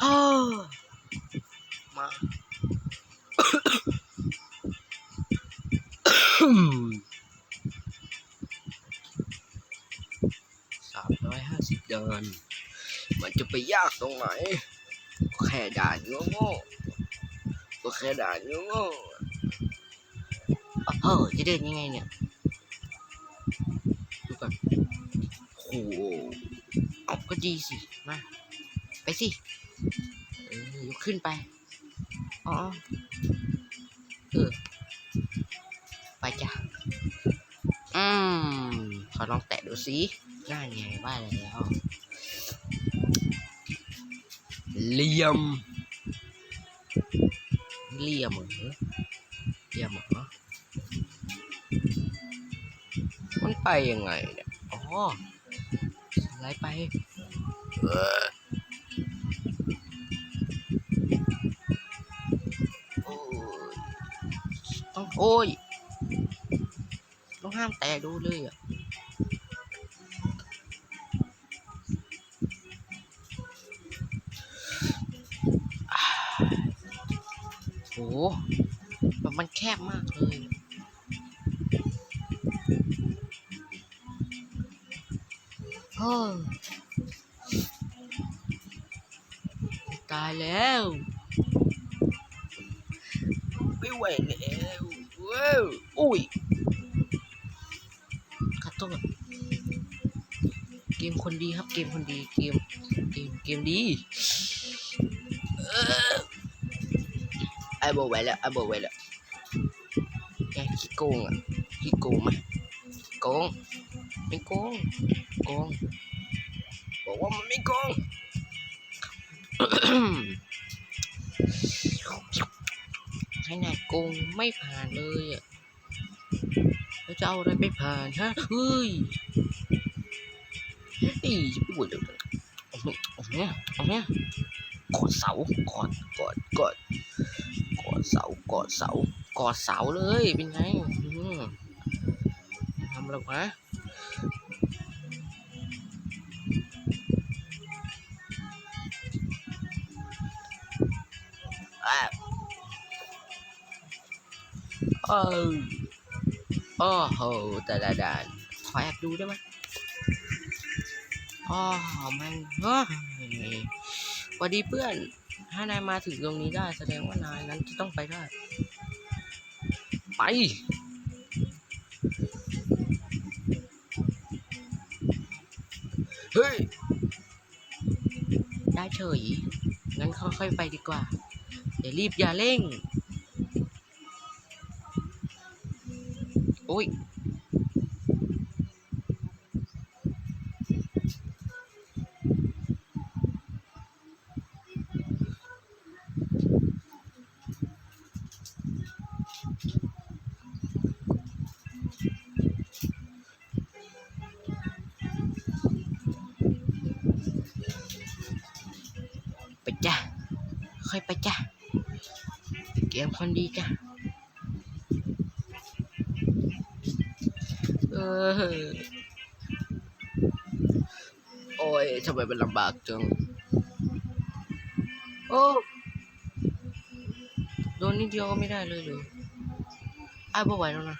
เฮ้อมาสามร้อยห้าสิบเดิน มันจะไปยากตรงไหน ก็แค่ด่านโง่ๆก็แค่ด่านโง่ๆเออจะเดินยังไงเนี่ยดูก่อนโอ้โหเอาก็ดีสิ มา ไปสิเออยกขึ้นไป อ๋อ เออ ไปจ้ะ อืม ขอลองแตะดูสิน่าไงว่าแล้วเหลี่ยมเหลี่ยมเหรอเหลี่ยมเหรอมันไปยังไงเนี่ย อ๋อสไลด์ไปเออ โอ้ย ต้องห้ามแตะดูเลยอะโหแบบมันแคบมากเลยเฮ้ยตายแล้วไม่ไหวแล้วว้าว อุ้ยขอโทษเกมคนดีครับ เกมคนดี เกม เกม เกมดีออไอ้บอกไว้แล้วไอ้บอกไว้แล้วแกขี้โกงอะขี้โกงไหมโกงไม่โกงโกงบอกว่ามันไม่โกงขนาดโกงไม่ผ่านเลยอะ จะเอาอะไรไปผ่านฮะเฮ้ยไอ้ปวดเลยเอาเนี่ยเอาเนี่ยกอดเสากอดกอดกอดกอดเสากอดเสากอดเสาเลยเป็นไงทำอะไรวะอะเออ โอ้โหแต่ละด่านขอแอบดูได้ไหมอ๋อมันเฮ้ยวัสดีเพื่อน ถ้านายมาถึงตรงนี้ได้แสดงว่านายนั้นจะต้องไปได้ ไป เฮ้ย ได้เฉย งั้นค่อยๆไปดีกว่า อย่ารีบอย่าเร่ง อ้ยไปจ้ะค่อยไปจ้ะเกมคนดีจ้ะ โอ้ยทำไมมันลำบากจัง โอ้โดนนิดเดียวก็ไม่ได้เลยเลยไอ้ายบ่ไหวแล้วนะ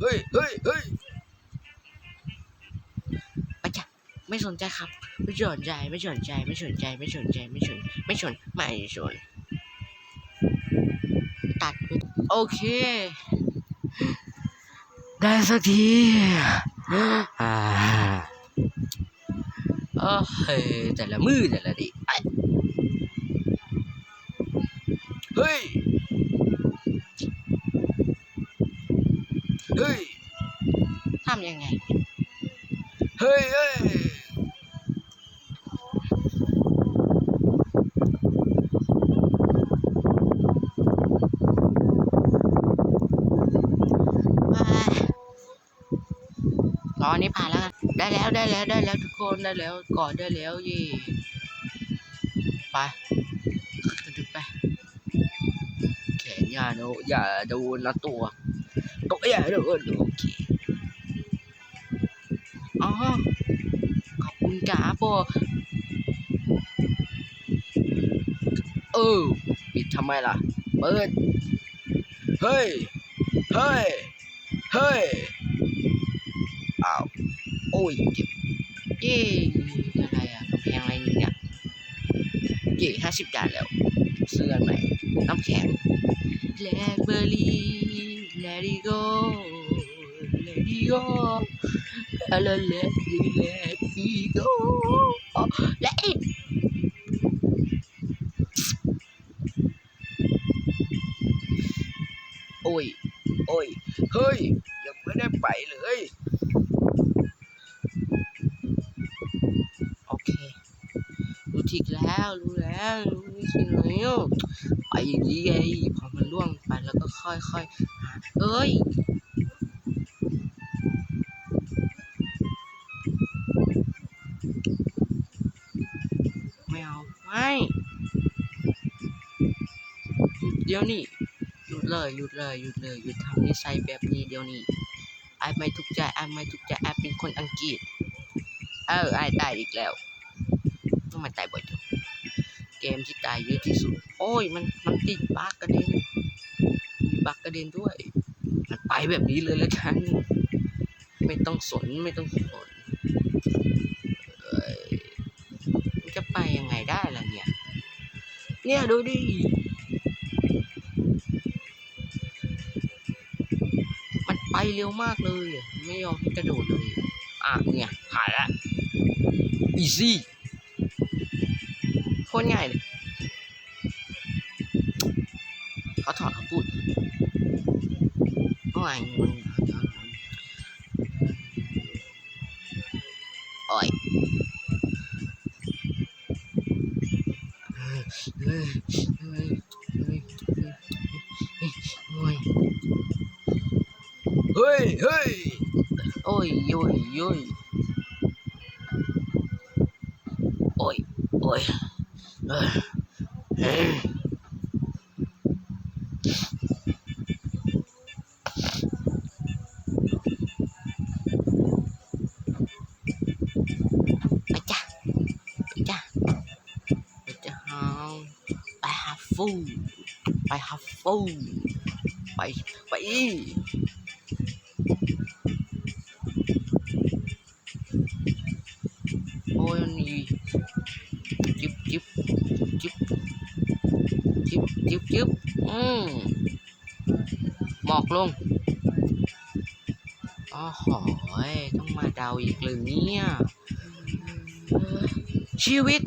เฮ้ยเฮ้ยเฮ้ยไปจ้ะไม่สนใจครับ ไม่สนใจ ไม่สนใจ ไม่สนใจ ไม่สนใจ ไม่สน ไม่สน ไม่สน ตัด โอเค ได้สักทีอ่าโอ้ยแต่ละมือแต่ละดิไอ้เฮ้ย เฮ้ยทำยังไง เฮ้ยเฮ้ย ตอนนี้ผ่านแล้วกันได้แล้วได้แล้วได้แล้วทุกคนได้แล้วกอดได้แล้วเย่ไปกระดึบไปแขนอย่าโนอย่าโดนนะตัวตัวอย่าโดนโอเคอ๋อขอบคุณจ๋าปอเออปิดทำไมล่ะ เปิด เฮ้ย เฮ้ย เฮ้ย โอ้ยเจ็บเย้อะไรอะกำแพงอะไรเนี่ยเย่ห้าสิบจานแล้วเสื้อใหม่น้ำแข็ง Blackberry Let it go Let it go Let it let it go Let it โอ้ย โอ้ย เฮ้ย ยังไม่ได้ไปเลย รู้ทิกแล้ว รู้แล้วรู้วิธีแล้ไปอย่างนี้ไงพอมันล่วงไปแล้วก็ค่อยๆเอ้ยไม่เอาไม่หยุดเดี๋ยวนี้หยุดเลยหยุดเลยหยุดเลยหยุดทำนิสัยแบบนี้เดี๋ยวนี้ไอ้ไม่ทุกใจไอ้ไม่ทุกใจไอ้เป็นคนอังกฤษเออไอ้ตายอีกแล้วทำไมตายบ่อย กมที่ตายเยอะที่สุด โอ้ย มันมันติดบักกระเด็นมีบักกระเด็นด้วย มันไปแบบนี้เลยแล้วกัน ไม่ต้องสนไม่ต้องสนเอ้ยมันจะไปยังไงได้ล่ะเนี่ย เนี่ยดูดิมันไปเร็วมากเลย ไม่ยอมให้กระโดดเลย อะเนี่ยผ่านละอีซี่ ตรง่ายเลยเขาถอดคำพูดโอ้ยมันโอ้ยเฮ้ยเฮ้ยเฮ้ยเฮ้ยโอ้ยเฮ้ยเฮ้ยโอ้ยโอ้ยโอ้ยโอ้ย โอ้ยเอ้ย จิบจิบอืมหมอกลงอ๋อหอยต้องมาเดาอีกเลยเนี่ย ชีวิต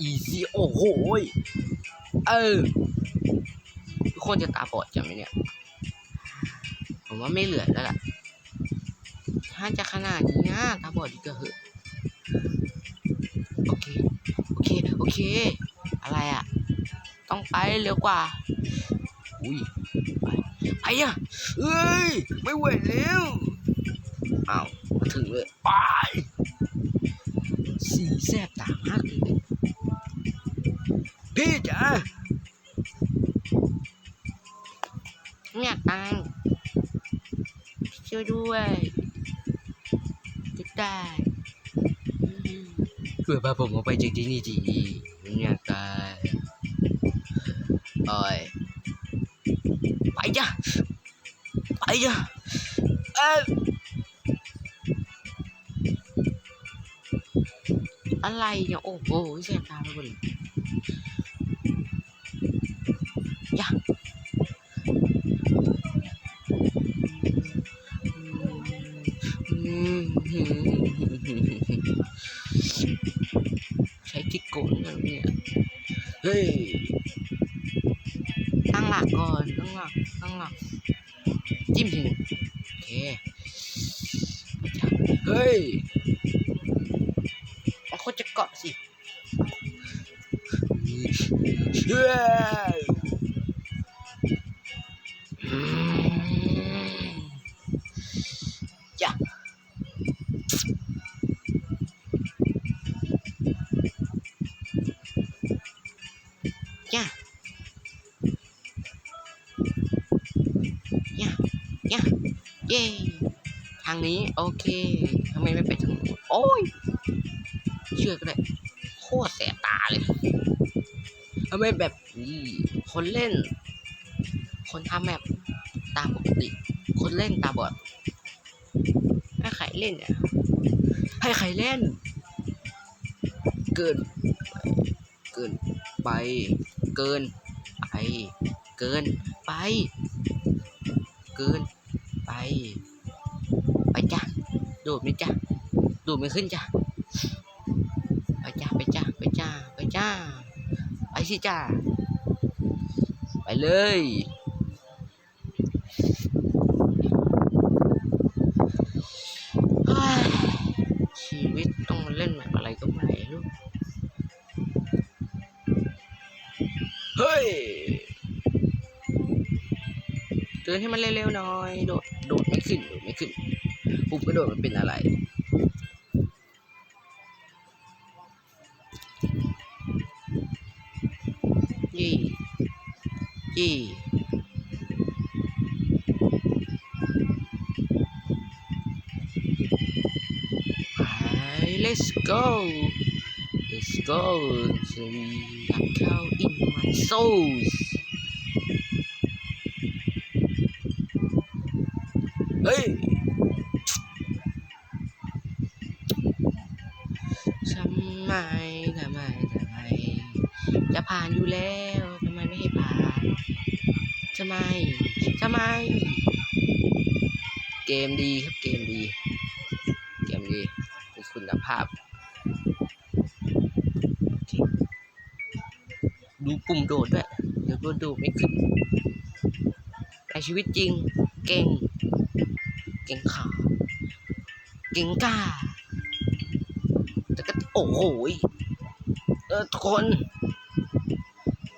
อีซี่โอ้โห เออ คนจะตาบอดจะไหมเนี่ย ผมว่าไม่เหลือแล้วล่ะ ถ้าจะขนาดนี้นะตาบอดดีก็เหอะโอเค โอเค โอเค อะไรอะ ต้องไปเร็วกว่า อุ้ยไปไปอะเอ้ย ไม่ไหวแล้วอ้าวมาถึงเลย ไปสีแสบตามากเลยพี่จ๋า ตังค์ช่วยด้วยจะได้ช่วยพาผมออกไปจากที่นี่ทีเนี่ยตายโอ้ยไปจ้ะไปจ้ะเอ้ยอะไรเนี่ยโอ้โหเสียตาไปหมดเลย เฮ้ยตั้งหลักก่อนตั้งหลักตั้งหลักจิ้มทีหนึ่งโอเคจ้ะเฮ้ยมันควรจะเกาะสิเฮ้ยอืางนี้ โอเคทำไมไม่ไปทางโอ้ย เชื่อก็ได้ โคตรแสบตาเลยทำไมแบบนี้คนเล่น คนทำแบบตาปกติ คนเล่นตาบอดให้ใครเล่นเนี่ยให้ใครเล่น เกิน เกินไป เกินไป เกินไป เกินไป ไปจ้ะโดดไหมจ้ะโดดไม่ขึ้นจ้ะไปจ้าไปจ้าไปจ้าไปจ้าไปสิจ้าไปเลยเฮ้ยชีวิตต้องมาเล่นแบบอะไรก็ไม่รู้ เฮ้ยเดินให้มันเร็วๆหน่อย โดด โดดไม่ขึ้น โดดไม่ขึ้น ปุ๊บก็โดดมันเป็นอะไรยี่ยี่ไป let's go let's go จะอยากเข้า in my souls แล้วทำไมไม่ให้ผ่านทำไมทำไม เกมดีครับเกมดี เกมดีมีคุณภาพ ดูปุ่มโดดด้วยเดี๋ยวโดดดดไม่ขึ้นในชีวิตจริง เก่ง เก่งขาเก่งกล้าแต่ก็โอ้โหเออทุกคน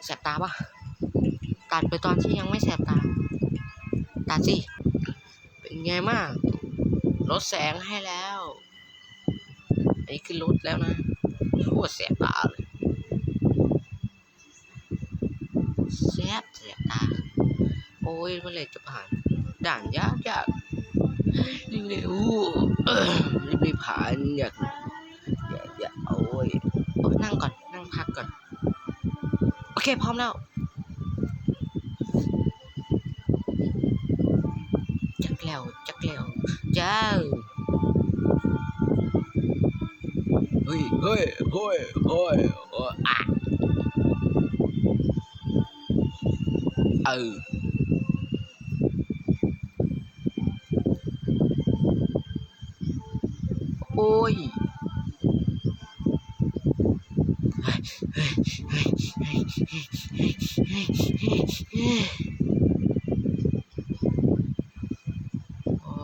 แสบตาปะตัดไปตอนที่ยังไม่แสบตา ตัดสิ เป็นไงมากลดแสงให้แล้วอันนี้คือลดแล้วนะโคตรแสบตาเลยแสบแสบตา โอ้ยเมื่อไรจะผ่าน ด่านยากยากเร็วๆเออรีบไปผ่านอยากอยากอยากโอ้ยนั่งก่อน เคพร้อมแล้วจักแล้วจักแล้วจ้าเฮ้ยเฮ้ยเฮ้ยเฮ้ยเฮ้ยอะเออโอ้ย โอ้